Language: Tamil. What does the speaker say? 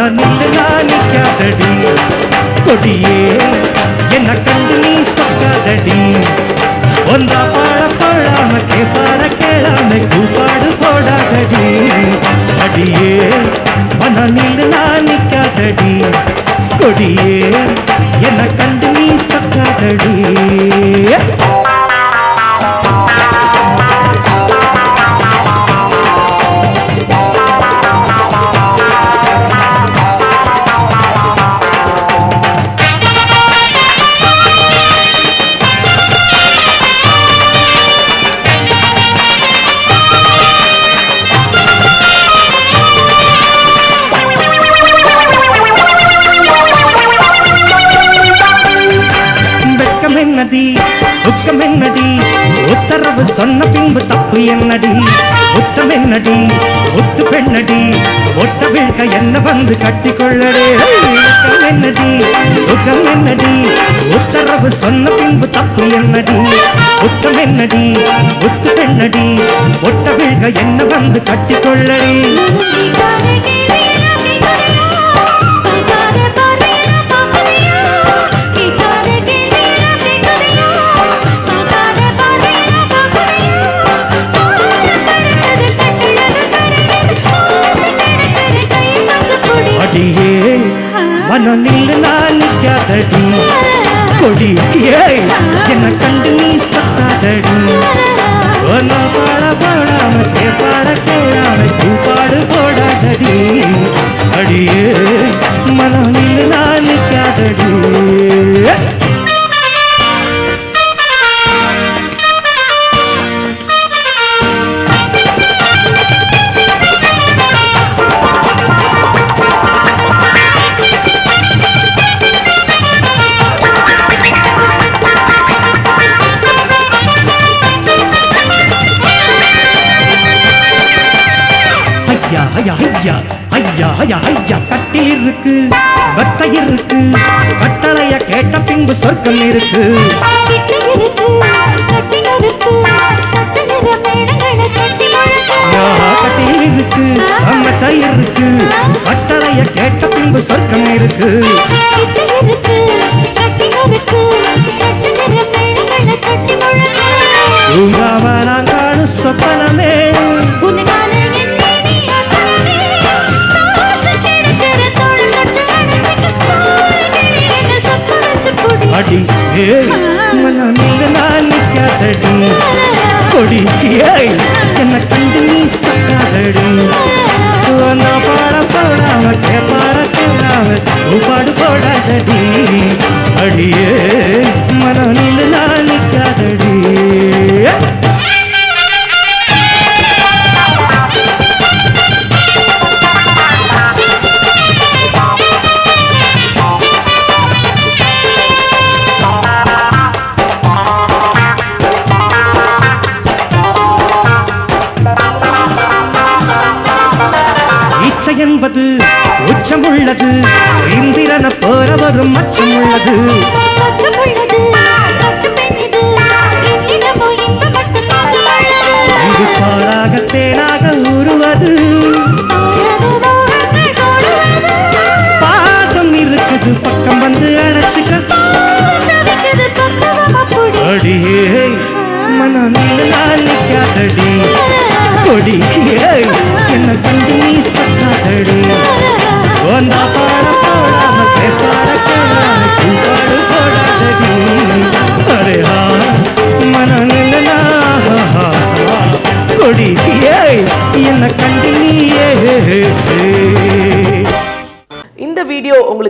மன நில்லு நான் நிக்காதடி கொடியே என்ன கண்டு நீ சொக்காதடி ஒன்றா பாட பாடாம கேப்பாட கேளாம கூப்பாடு போடாதடி. அடியே மன நில்லு நான் நிக்காதடி கொடியே துக்கம் என்னடி உத்தரவு சொன்ன பின்பு தப்பு என்னடி? உத்தம் என்னடி ஒத்து பெண்ணடி? ஒட்ட வீழ்க என்ன வந்து கட்டி கொள்ளடே வெட்கம் என்னடி துக்கம் என்னடி உத்தரவு சொன்ன பின்பு தப்பு என்னடி? உத்தம் என்னடி ஒத்து பெண்ணடி? ஒட்ட வீழ்க என்ன வந்து கட்டி கொள்ளடே கண்டு நான் நிற்காதடி கொடி ஏய் என்ன கண்டு நீ சத்தாதடி ஒன்ன பாட பாடாம பாட கேளாம ஐயா ஐயா ஐயா ஐயா ஐயா ஐயா கட்டில் இருக்கு வெத்த இருக்கு கட்டளைய கேட்ட பின்பு சொர்க்கம் இருக்கு. கட்டில் இருக்கு வெத்த இருக்கு கட்டளைய கேட்ட பின்பு சொர்க்கம் இருக்கு. தூங்காம நான் சொப்பனமே மனம் ஏய் மன நில்லு நான் நிக்காதடி கொடி ஏய் என்ன கண்டு நீ சக்காதடி. நான் பாட போடாம பாட போடாம பாடு போடாதடி. என்பது உச்சமுள்ளது. இந்திரன போல வரும் மச்சம் உள்ளது இது. பாலாக தேனாக உருவது. பாசம் இருக்குது பக்கம் வந்து அணைச்சிக்க அடியே மன நில்லு நான் நிக்காதடி கொடியே